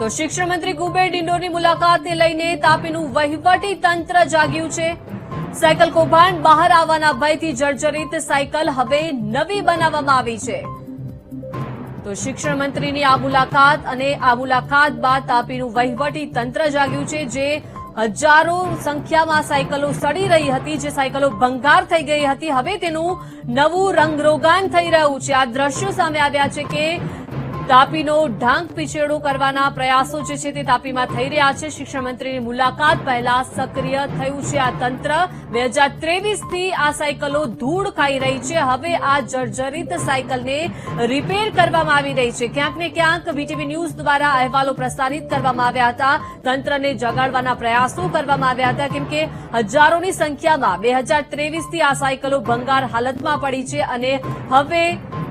તો શિક્ષણ મંત્રી કુબેર ડિંડોરની મુલાકાતને લઈને તાપીનું વહીવટી તંત્ર જાગ્યું છે. સાયકલ કૌભાંડ બહાર આવવાના ભયથી જર્જરિત સાયકલ હવે નવી બનાવવામાં આવી છે. તો શિક્ષણ મંત્રીની આ મુલાકાત અને આ મુલાકાત બાદ તાપીનું વહીવટી તંત્ર જાગ્યું છે જે હજારો સંખ્યામાં સાયકલો સડી રહી હતી, જે સાયકલો ભંગાર થઈ ગઈ હતી. હવે તેનું નવું રંગરોગાન થઈ રહ્યું છે. આ દ્રશ્યો સામે આવ્યા છે કે તાપીનો ઢાંક પીછેડો કરવાના પ્રયાસો જે છે તે તાપીમાં થઈ રહ્યા છે. શિક્ષણ મંત્રીની મુલાકાત પહેલા સક્રિય થયું છે આ તંત્ર. બે હજાર ત્રેવીસથી આ સાયકલો ધૂળ ખાઈ રહી છે. હવે આ જર્જરિત સાયકલને રિપેર કરવામાં આવી રહી છે. ક્યાંક ને ક્યાંક વીટીવી ન્યૂઝ દ્વારા અહેવાલો પ્રસારિત કરવામાં આવ્યા હતા. તંત્રને જગાડવાના પ્રયાસો કરવામાં આવ્યા હતા. કેમ કે હજારોની સંખ્યામાં બે હજાર ત્રેવીસથી આ સાયકલો ભંગાર હાલતમાં પડી છે અને હવે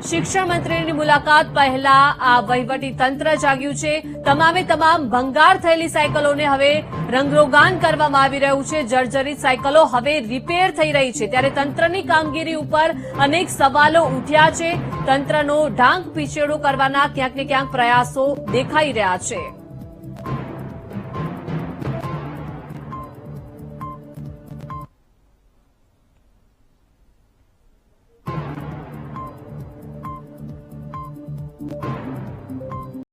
શિક્ષણ મંત્રીની મુલાકાત પહેલા આ વહીવટી તંત્ર જાગ્યું છે. તમામે તમામ ભંગાર થયેલી સાયકલોને હવે રંગરોગાન કરવામાં આવી રહ્યું છે. જર્જરિત સાયકલો હવે રિપેર થઈ રહી છે. ત્યારે તંત્રની કામગીરી ઉપર અનેક સવાલો ઉઠ્યા છે. તંત્રનો ઢાંક પીછેડો કરવાના ક્યાંક ને ક્યાંક પ્રયાસો દેખાઈ રહ્યા છે. you.